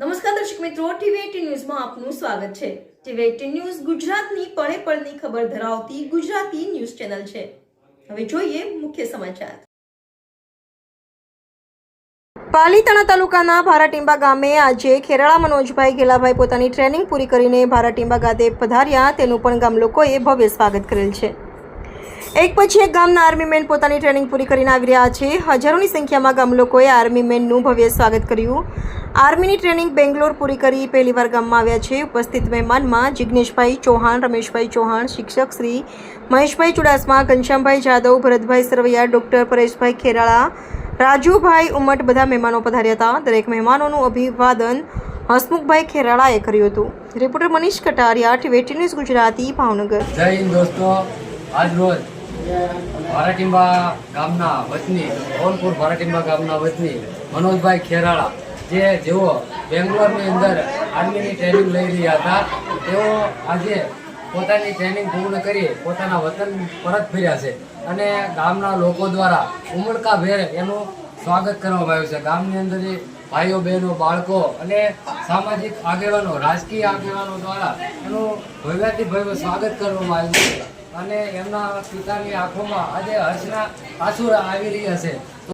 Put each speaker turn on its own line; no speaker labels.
નમસ્કાર દર્શક મિત્રો ટીવી ન્યૂઝમાં આપનું સ્વાગત છે. ટીવી એટીન ન્યૂઝ ગુજરાતની પળે પળની ખબર ધરાવતી ગુજરાતી ન્યૂઝ ચેનલ છે. હવે જોઈએ મુખ્ય સમાચાર. પાલીતાણા તાલુકાના ભારાટીંબા ગામે આજે ખેરાળા મનોજભાઈ ગેલાભાઈ પોતાની ટ્રેનિંગ પૂરી કરીને ભારાટીંબા ગાતે પધાર્યા. તેનું પણ ગામ લોકોએ ભવ્ય સ્વાગત કરેલ છે. એક પછી એક ગામના આર્મી મેન પોતાની ટ્રેનિંગ પૂરી કરીને આવી રહ્યા છે. હજારોની સંખ્યામાં ગામ લોકોએ આર્મી મેનનું ભવ્ય સ્વાગત કર્યું. આર્મીની ટ્રેનિંગ બેંગ્લોર પૂરી કરી પહેલીવાર ગામમાં આવ્યા છે. ઉપસ્થિત મહેમાનમાં જિગ્નેશભાઈ ચૌહાણ, રમેશભાઈ ચૌહાણ, શિક્ષક શ્રી મહેશભાઈ ચુડાસમા, ઘનશ્યામભાઈ જાદવ, ભરતભાઈ સરવૈયા, ડૉક્ટર પરેશભાઈ ખેરાળા, રાજુભાઈ ઉમટ બધા મહેમાનો પધાર્યા હતા. દરેક મહેમાનોનું અભિવાદન હસમુખભાઈ ખેરાળાએ કર્યું હતું. Reporter Manish Kataria, TV news Gujarati, Bhavnagar.
જય હિન્દ દોસ્તો. આજ રોજ ભારાટીંબા ગામના વતની ધોલપુર ભારાટીંબા ગામના વતની મનોજભાઈ ખેરાળા, જે જેઓ બેંગ્લોરની અંદર આર્મીની ટ્રેનિંગ લઈ રહ્યા હતા, તેઓ આજે પોતાની ટ્રેનિંગ પૂર્ણ કરી પોતાના વતન પરત ફર્યા છે અને ગામના લોકો દ્વારા ઉમળકાભેર એનું સ્વાગત કરવામાં આવ્યું છે. ગામની અંદર ભાઈઓ, બહેનો, બાળકો અને સામાજિક આગેવાનો, રાજકીય આગેવાનો દ્વારા એનું ભવ્યાથી ભવ્ય સ્વાગત કરવામાં આવ્યું છે. અને એમના પિતાની આંખોમાં આજે હર્ષના આંસુ આવી રહ્યા છે.